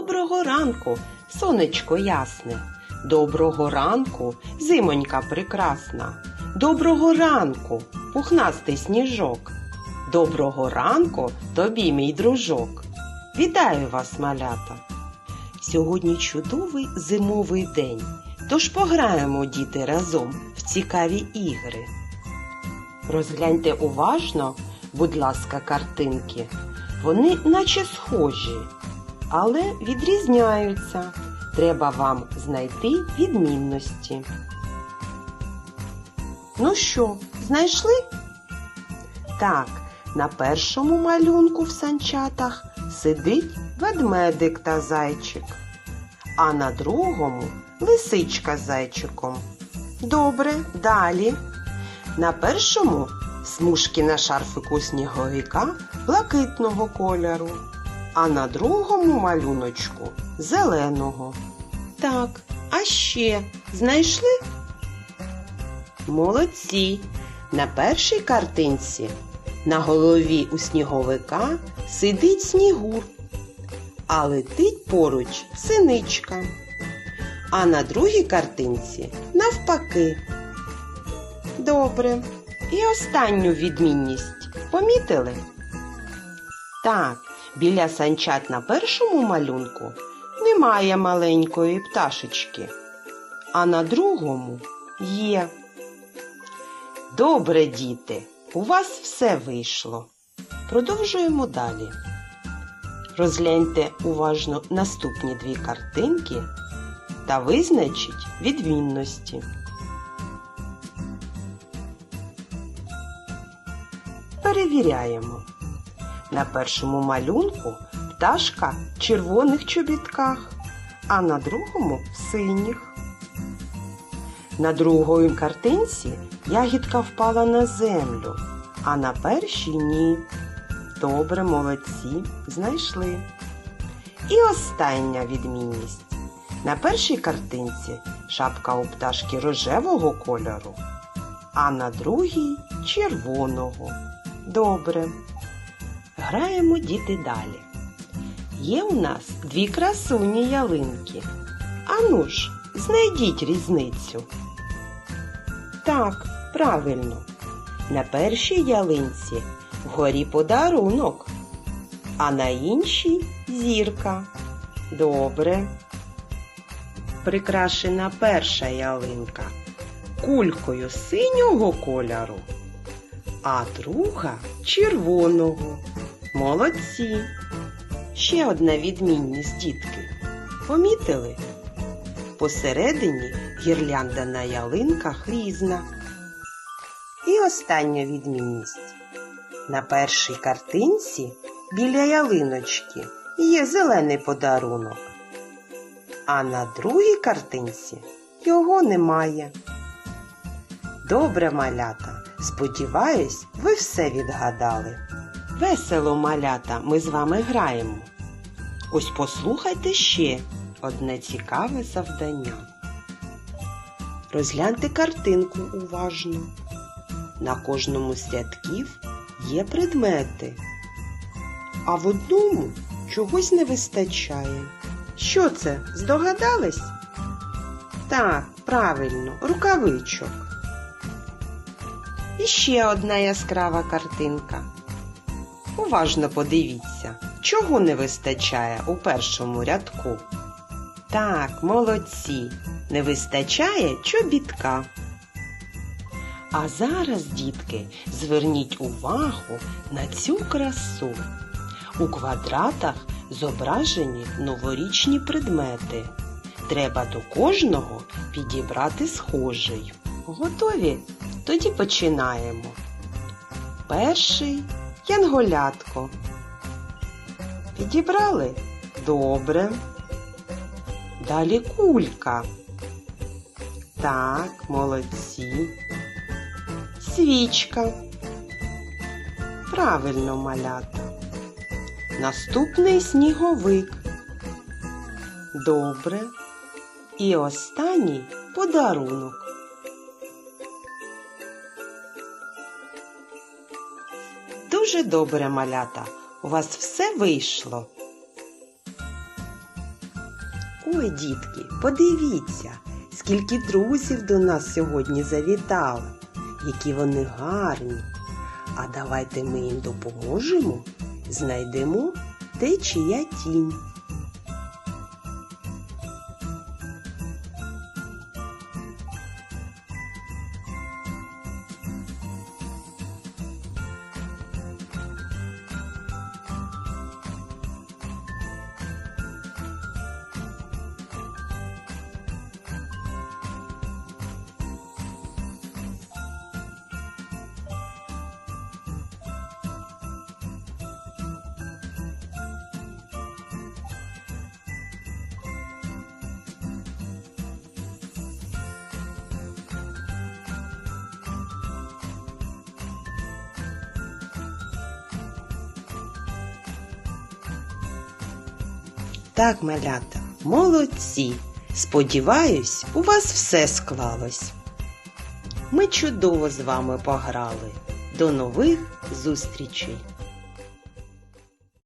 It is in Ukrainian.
Доброго ранку, сонечко ясне. Доброго ранку, зимонька прекрасна. Доброго ранку, пухнастий сніжок. Доброго ранку тобі, мій дружок. Вітаю вас, малята! Сьогодні чудовий зимовий день. Тож пограємо, діти, разом в цікаві ігри. Розгляньте уважно, будь ласка, картинки. Вони наче схожі, але відрізняються. Треба вам знайти відмінності. Ну що, знайшли? Так, на першому малюнку в санчатах сидить ведмедик та зайчик, а на другому лисичка з зайчиком. Добре, далі. На першому смужки на шарфику сніговика блакитного кольору, а на другому малюночку зеленого. Так, а ще знайшли? Молодці! На першій картинці на голові у сніговика сидить снігур, а летить поруч синичка. А на другій картинці навпаки. Добре. І останню відмінність помітили? Так, біля санчат на першому малюнку немає маленької пташечки, а на другому є. Добре, діти, у вас все вийшло. Продовжуємо далі. Розгляньте уважно наступні дві картинки та визначіть відмінності. Перевіряємо. На першому малюнку пташка в червоних чобітках, а на другому в синіх. На другої картинці ягідка впала на землю, а на першій ні. Добре, молодці, знайшли. І остання відмінність. На першій картинці шапка у пташки рожевого кольору, а на другій червоного. Добре. Граємо діти далі. Є у нас дві красуні ялинки. Ану ж, знайдіть різницю. Так, правильно. На першій ялинці вгорі подарунок, а на іншій зірка. Добре. Прикрашена перша ялинка кулькою синього кольору, а друга червоного. Молодці. Ще одна відмінність, дітки. Помітили? Посередині гірлянда на ялинках різна. І остання відмінність. На першій картинці біля ялиночки є зелений подарунок, а на другій картинці його немає. Добре, малята, сподіваюсь, ви все відгадали. Весело, малята, ми з вами граємо. Ось послухайте ще одне цікаве завдання. Розгляньте картинку уважно. На кожному з рядків є предмети, а в одному чогось не вистачає. Що це? Здогадались? Так, правильно, рукавичок. І ще одна яскрава картинка. Уважно подивіться, чого не вистачає у першому рядку. Так, молодці, не вистачає чобітка. А зараз, дітки, зверніть увагу на цю красу. У квадратах зображені новорічні предмети. Треба до кожного підібрати схожий. Готові? Тоді починаємо. Перший янголятко. Підібрали? Добре. Далі кулька. Так, молодці. Свічка. Правильно малята. Наступний сніговик. Добре. І останній подарунок. Дуже добре, малята. У вас все вийшло. Ой, дітки, подивіться, скільки друзів до нас сьогодні завітало, які вони гарні. А давайте ми їм допоможемо, знайдемо те, чия тінь. Так, малята, молодці. Сподіваюсь, у вас все склалось. Ми чудово з вами пограли. До нових зустрічей!